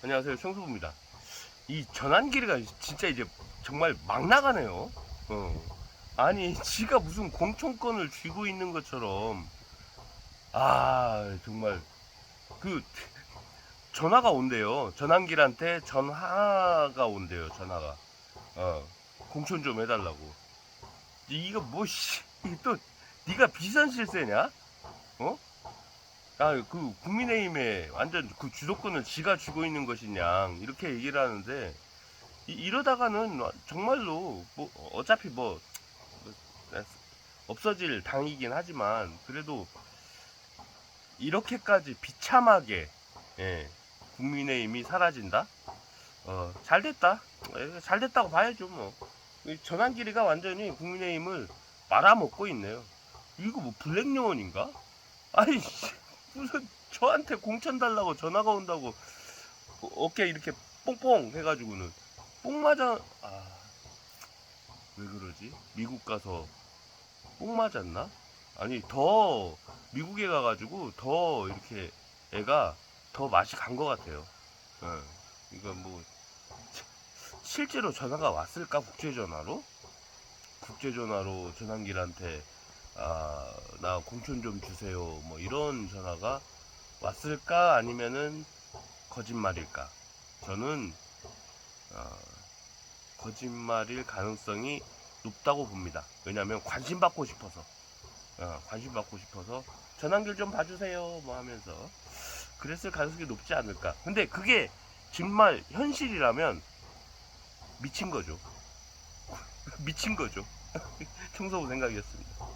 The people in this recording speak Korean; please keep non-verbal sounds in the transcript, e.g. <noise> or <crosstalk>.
안녕하세요 청소부입니다. 이 전환기가 진짜 이제 정말 막 나가네요. 어. 아니 지가 무슨 공천권을 쥐고 있는 것처럼. 아 정말. 그 전화가 온대요. 전환길한테 전화가 온대요 전화가. 어 공천 좀 해달라고. 이거 뭐씨 또 네가 비선 실세냐? 어? 아, 그 국민의힘에 완전 그 주도권을 지가 쥐고 있는 것이냐 이렇게 얘기를 하는데 이, 러다가는 정말로 뭐 어차피 뭐 없어질 당이긴 하지만 그래도 이렇게까지 비참하게 예, 국민의힘이 사라진다? 어, 잘 됐다. 예, 잘 됐다고 봐야죠 뭐. 이 전환길이가 완전히 국민의힘을 말아먹고 있네요. 이거 뭐 블랙 요원인가? 아니 씨, 무슨 저한테 공천 달라고 전화가 온다고 어- 어깨 이렇게 뽕뽕 해가지고는 뽕 맞아 아 왜 그러지? 미국 가서 뽕 맞았나? 아니 더 미국에 가가지고 더 이렇게 애가 더 맛이 간 것 같아요. 예 이거 뭐 시- 실제로 전화가 왔을까? 국제 전화로? 국제 전화로 전환길한테 아, 나 공천 좀 주세요. 뭐 이런 전화가 왔을까 아니면은 거짓말일까? 저는 어, 거짓말일 가능성이 높다고 봅니다. 왜냐하면 관심 받고 싶어서 어, 관심 받고 싶어서 전환길 좀 봐주세요. 뭐 하면서 그랬을 가능성이 높지 않을까? 근데 그게 정말 현실이라면 미친 거죠. <laughs> 미친 거죠. <laughs> 청소부 생각이었습니다.